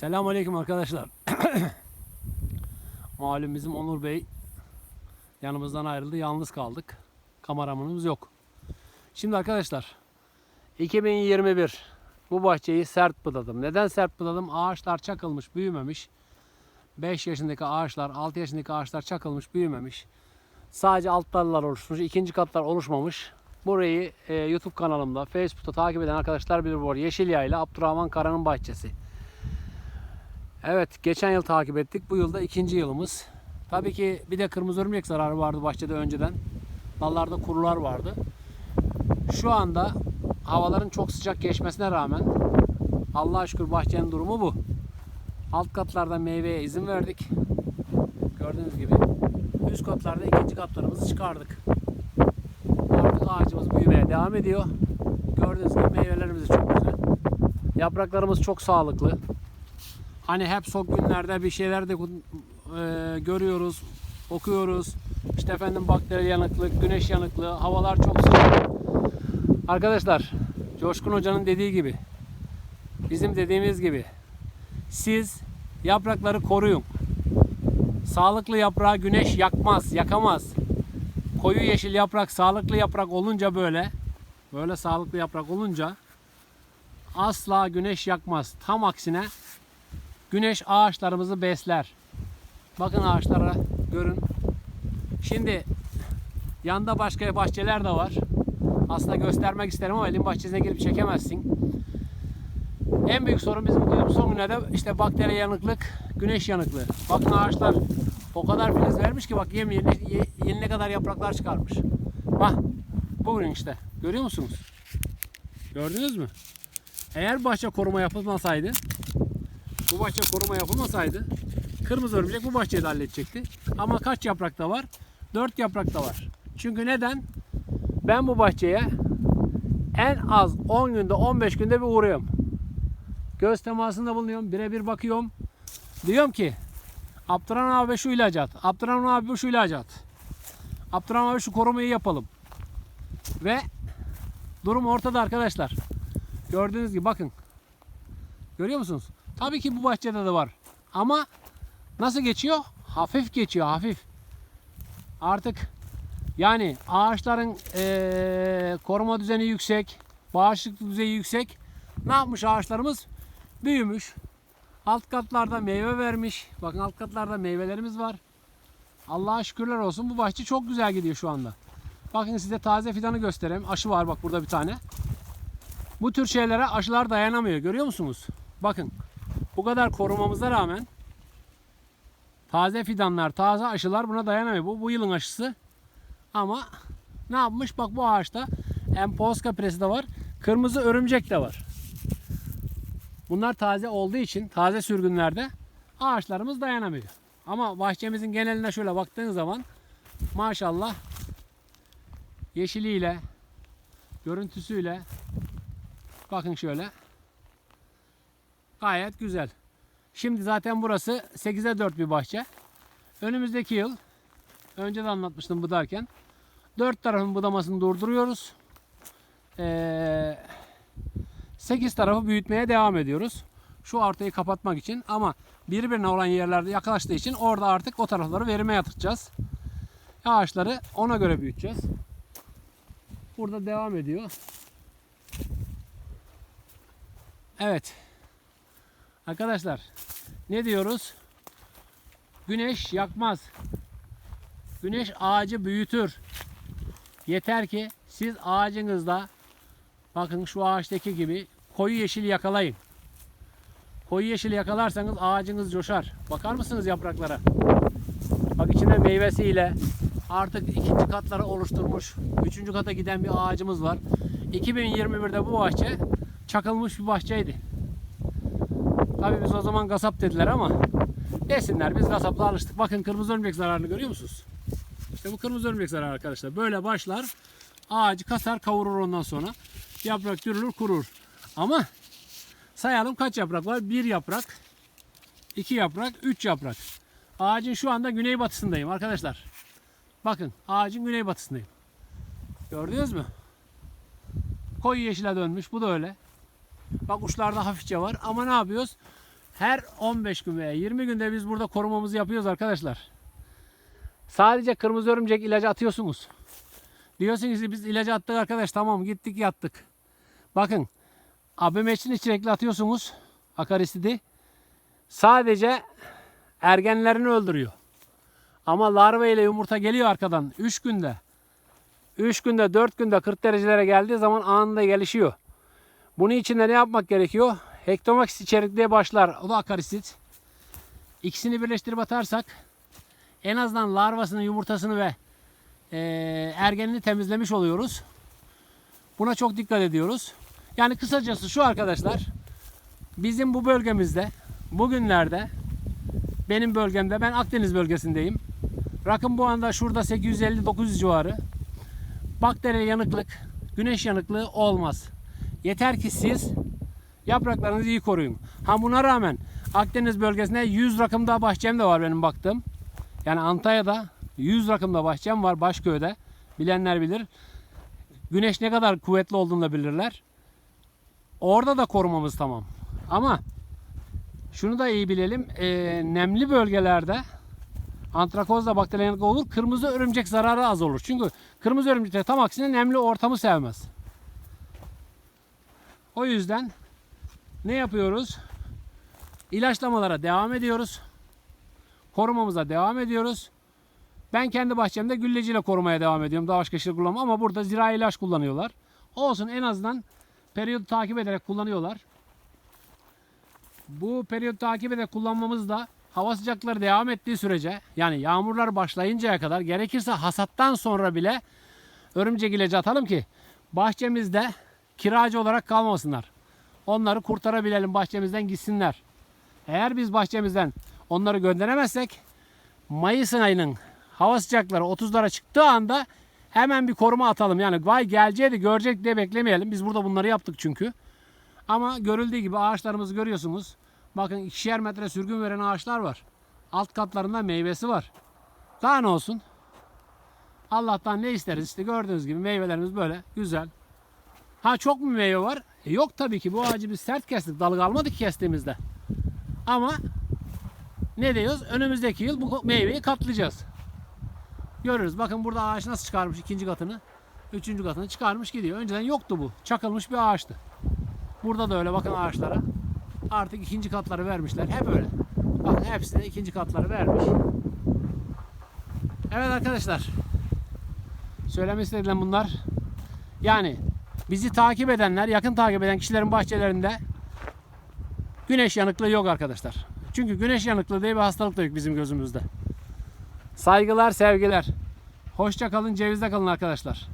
Selamünaleyküm arkadaşlar. Malum bizim Onur Bey yanımızdan ayrıldı. Yalnız kaldık. Kameramanımız yok. Şimdi arkadaşlar 2021 bu bahçeyi sert budadım. Neden sert budadım? Ağaçlar çakılmış, büyümemiş. 5 yaşındaki ağaçlar, 6 yaşındaki ağaçlar çakılmış, büyümemiş. Sadece alt dallar oluşmuş, ikinci katlar oluşmamış. Burayı e, YouTube kanalımda, Facebook'ta takip eden arkadaşlar bilir bu arada. Yeşil Yayla, Abdurrahman Kara'nın bahçesi. Evet, geçen yıl takip ettik. Bu yılda ikinci yılımız. Tabii ki bir de kırmızı örümcek zararı vardı bahçede önceden. Dallarda kurular vardı. Şu anda havaların çok sıcak geçmesine rağmen Allah'a şükür bahçenin durumu bu. Alt katlarda meyveye izin verdik. Gördüğünüz gibi. Üst katlarda ikinci katlarımızı çıkardık. Artık ağacımız büyümeye devam ediyor. Gördüğünüz gibi meyvelerimiz çok güzel. Yapraklarımız çok sağlıklı. Hani hep son günlerde bir şeyler de e, görüyoruz, okuyoruz. İşte efendim bakteri yanıklık, güneş yanıklığı, havalar çok sıcak. Arkadaşlar, Coşkun Hoca'nın dediği gibi, bizim dediğimiz gibi siz yaprakları koruyun. Sağlıklı yaprağı güneş yakmaz, yakamaz. Koyu yeşil yaprak, sağlıklı yaprak olunca böyle, böyle sağlıklı yaprak olunca asla güneş yakmaz. Tam aksine güneş ağaçlarımızı besler. Bakın ağaçlara görün. Şimdi yanda başka bahçeler de var. Aslında göstermek isterim ama elin bahçesine girip çekemezsin. En büyük sorun bizim bu son günlerde işte bakteri yanıklık, güneş yanıklığı. Bakın ağaçlar o kadar filiz vermiş ki bak yem yeni, yeni ne kadar yapraklar çıkarmış. Bak bugün işte görüyor musunuz? Gördünüz mü? Eğer bahçe koruma yapılmasaydı bu bahçe koruma yapılmasaydı kırmızı örümcek bu bahçeyi de halledecekti. Ama kaç yaprakta var? 4 yaprakta var. Çünkü neden? Ben bu bahçeye en az 10 günde 15 günde bir uğruyorum. Göz temasında bulunuyorum. Birebir bakıyorum. Diyorum ki Abdurrahman abi şu ilacı at. Abdurrahman abi şu ilacı at. Abdurrahman abi şu korumayı yapalım. Ve durum ortada arkadaşlar. Gördüğünüz gibi bakın. Görüyor musunuz? Tabii ki bu bahçede de var. Ama nasıl geçiyor? Hafif geçiyor, hafif. Artık yani ağaçların eee, koruma düzeni yüksek, bağışıklık düzeyi yüksek. Ne yapmış ağaçlarımız? Büyümüş. Alt katlarda meyve vermiş. Bakın alt katlarda meyvelerimiz var. Allah'a şükürler olsun bu bahçe çok güzel gidiyor şu anda. Bakın size taze fidanı göstereyim. Aşı var bak burada bir tane. Bu tür şeylere aşılar dayanamıyor. Görüyor musunuz? Bakın bu kadar korumamıza rağmen taze fidanlar, taze aşılar buna dayanamıyor. Bu bu yılın aşısı. Ama ne yapmış? Bak bu ağaçta emposka presi de var. Kırmızı örümcek de var. Bunlar taze olduğu için taze sürgünlerde ağaçlarımız dayanamıyor. Ama bahçemizin geneline şöyle baktığın zaman maşallah yeşiliyle, görüntüsüyle bakın şöyle gayet güzel. Şimdi zaten burası 8'e 4 bir bahçe. Önümüzdeki yıl önce de anlatmıştım budarken dört tarafın budamasını durduruyoruz. Ee, 8 tarafı büyütmeye devam ediyoruz. Şu ortayı kapatmak için ama birbirine olan yerlerde yaklaştığı için orada artık o tarafları verime yatıracağız. Ağaçları ona göre büyüteceğiz. Burada devam ediyor. Evet. Arkadaşlar ne diyoruz? Güneş yakmaz. Güneş ağacı büyütür. Yeter ki siz ağacınızda bakın şu ağaçtaki gibi koyu yeşil yakalayın. Koyu yeşil yakalarsanız ağacınız coşar. Bakar mısınız yapraklara? Bak içinde meyvesiyle artık ikinci katları oluşturmuş. Üçüncü kata giden bir ağacımız var. 2021'de bu bahçe çakılmış bir bahçeydi. Tabii biz o zaman gasap dediler ama desinler biz gasapla alıştık. Bakın kırmızı örümcek zararını görüyor musunuz? İşte bu kırmızı örümcek zararı arkadaşlar. Böyle başlar ağacı kasar kavurur ondan sonra. Yaprak dürülür kurur. Ama sayalım kaç yaprak var? Bir yaprak, iki yaprak, üç yaprak. Ağacın şu anda güneybatısındayım arkadaşlar. Bakın ağacın güneybatısındayım. Gördünüz mü? Koyu yeşile dönmüş. Bu da öyle. Bak uçlarda hafifçe var. Ama ne yapıyoruz? Her 15 gün veya 20 günde biz burada korumamızı yapıyoruz arkadaşlar. Sadece kırmızı örümcek ilacı atıyorsunuz. Diyorsunuz ki biz ilacı attık arkadaş tamam gittik yattık. Bakın abimeçin içecekli atıyorsunuz akarisidi. Sadece ergenlerini öldürüyor. Ama larva ile yumurta geliyor arkadan 3 günde. 3 günde 4 günde 40 derecelere geldiği zaman anında gelişiyor. Bunun için de ne yapmak gerekiyor? Hektomax içerikliğe başlar. O da akarisit. İkisini birleştirip atarsak en azından larvasını, yumurtasını ve eee, ergenini temizlemiş oluyoruz. Buna çok dikkat ediyoruz. Yani kısacası şu arkadaşlar. Bizim bu bölgemizde bugünlerde benim bölgemde ben Akdeniz bölgesindeyim. Rakım bu anda şurada 850-900 civarı. Bakteri yanıklık, güneş yanıklığı olmaz. Yeter ki siz yapraklarınızı iyi koruyun. Ha buna rağmen Akdeniz bölgesinde 100 rakımda bahçem de var benim baktığım. Yani Antalya'da 100 rakımda bahçem var Başköy'de. Bilenler bilir. Güneş ne kadar kuvvetli olduğunu da bilirler. Orada da korumamız tamam. Ama şunu da iyi bilelim. eee, nemli bölgelerde antrakozda bakteri yanıklığı olur. Kırmızı örümcek zararı az olur. Çünkü kırmızı örümcekler tam aksine nemli ortamı sevmez. O yüzden ne yapıyoruz? İlaçlamalara devam ediyoruz. Korumamıza devam ediyoruz. Ben kendi bahçemde gülleciyle korumaya devam ediyorum. Daha başka şey kullanmam ama burada zirai ilaç kullanıyorlar. Olsun en azından periyot takip ederek kullanıyorlar. Bu periyot takip ederek kullanmamız da hava sıcakları devam ettiği sürece yani yağmurlar başlayıncaya kadar gerekirse hasattan sonra bile örümcek ilacı atalım ki bahçemizde kiracı olarak kalmasınlar. Onları kurtarabilelim bahçemizden gitsinler. Eğer biz bahçemizden onları gönderemezsek Mayıs ayının hava sıcakları 30'lara çıktığı anda hemen bir koruma atalım. Yani vay geleceği de görecek diye beklemeyelim. Biz burada bunları yaptık çünkü. Ama görüldüğü gibi ağaçlarımızı görüyorsunuz. Bakın ikişer metre sürgün veren ağaçlar var. Alt katlarında meyvesi var. Daha ne olsun? Allah'tan ne isteriz? İşte gördüğünüz gibi meyvelerimiz böyle güzel. Ha çok mu meyve var? E, yok tabii ki. Bu ağacı biz sert kestik. Dalı kalmadı ki kestiğimizde. Ama ne diyoruz? Önümüzdeki yıl bu meyveyi katlayacağız. Görürüz. Bakın burada ağaç nasıl çıkarmış ikinci katını. Üçüncü katını çıkarmış gidiyor. Önceden yoktu bu. Çakılmış bir ağaçtı. Burada da öyle bakın ağaçlara. Artık ikinci katları vermişler. Hep öyle. Bakın hepsi de ikinci katları vermiş. Evet arkadaşlar. Söylemek istediğim bunlar. Yani bizi takip edenler, yakın takip eden kişilerin bahçelerinde güneş yanıklığı yok arkadaşlar. Çünkü güneş yanıklığı diye bir hastalık da yok bizim gözümüzde. Saygılar, sevgiler. Hoşça kalın, cevizde kalın arkadaşlar.